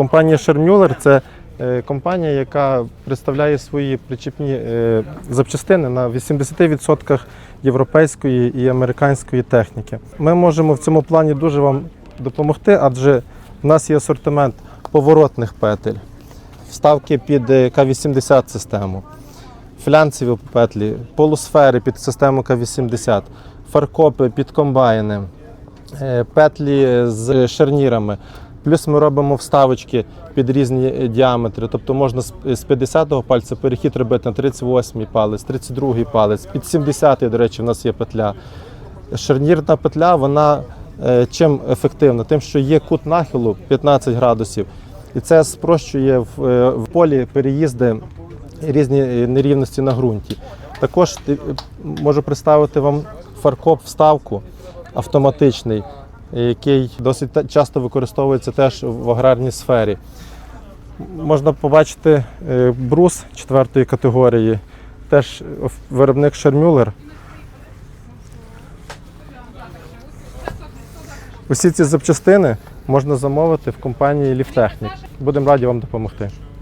Компанія Шермюлер це е, компанія, яка представляє свої причіпні е, запчастини на 80% європейської і американської техніки. Ми можемо в цьому плані дуже вам допомогти, адже в нас є асортимент поворотних петель, вставки під е, К-80 систему, флянцеві петлі, полусфери під систему К-80, фаркопи під комбайни, петлі з шарнірами. Плюс ми робимо вставочки під різні е, діаметри. Тобто можна з з 50-го пальця перехід робити на 38-й палець, 32-й палець, під 70-й, до речі, в нас є петля. Шарнірна петля, вона е, чим ефективна? Тим, що є кут нахилу 15 градусів, і це спрощує в, е, полі переїзди різні нерівності на ґрунті. Також можу представити вам фаркоп вставку автоматичний, який досить часто використовується теж в аграрній сфері. Можна побачити е, брус четвертої категорії, теж виробник Шермюлер. Усі ці запчастини можна замовити в компанії Ліфтехнік. Будемо раді вам допомогти.